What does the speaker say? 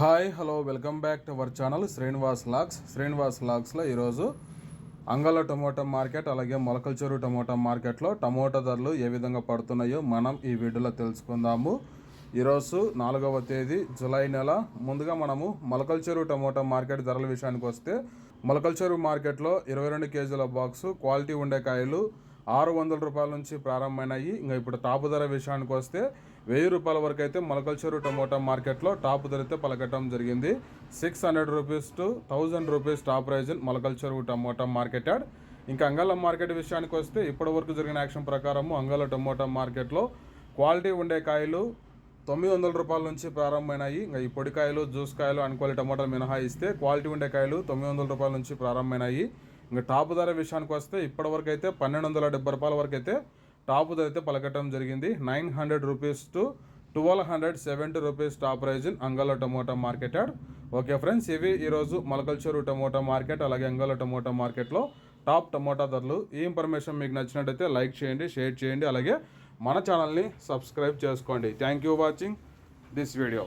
Hi hello welcome back to our channel Srinivas lakhs. Srinivas లాక్స్లో ఈరోజు అంగళ tomato market అలాగే Molakalchuru tomato మార్కెట్లో టమోటా ధరలు ఏ విధంగా పడుతున్నాయో మనం ఈ వీడియోలో తెలుసుకుందాము. ఈరోజు నాలుగవ తేదీ జూలై నెల. ముందుగా మనము మొలకల్చూరు టమోటా మార్కెట్ ధరల విషయానికి వస్తే మొలకల్చూరు మార్కెట్లో ఇరవై రెండు కేజీల బాక్సు క్వాలిటీ ఉండే కాయలు ఆరు వందల రూపాయల నుంచి ప్రారంభమైనాయి. ఇంకా ఇప్పుడు టాపు ధర విషయానికి వస్తే వెయ్యి రూపాయల వరకు అయితే మొలకల్చెరు టమోటా మార్కెట్లో టాపు ధర అయితే పలకటం జరిగింది. Six hundred rupees to thousand rupees top prize in tomato market yard. ఇంకా అంగళం మార్కెట్ విషయానికి వస్తే ఇప్పటి వరకు జరిగిన యాక్షన్ ప్రకారము అంగళ టమోటా మార్కెట్లో క్వాలిటీ ఉండే కాయలు తొమ్మిది వందల రూపాయల నుంచి ప్రారంభమైనాయి. ఇంకా ఈ పొడికాయలు జ్యూస్ కాయలు అనుకోవాలి టమాటాలు మినహాయిస్తే క్వాలిటీ ఉండే కాయలు తొమ్మిది వందల రూపాయల నుంచి ప్రారంభమైనాయి. ఇంకా టాప్ ధర విషయానికి వస్తే ఇప్పటివరకు అయితే పన్నెండు వందల డెబ్బై రూపాయల వరకు అయితే టాప్ ధర అయితే పలకటం జరిగింది. Nine hundred rupees to twelve hundred seventy rupees top prize in tomato market yard. Okay friends ఇవి ఈరోజు మలకల్చూరు టమోటా మార్కెట్ అలాగే అంగలో టమోటా మార్కెట్లో టాప్ టమోటా ధరలు. ఈ ఇన్ఫర్మేషన్ మీకు నచ్చినట్టయితే లైక్ చేయండి షేర్ చేయండి అలాగే మన ఛానల్ని సబ్స్క్రైబ్ చేసుకోండి. Thank you watching this video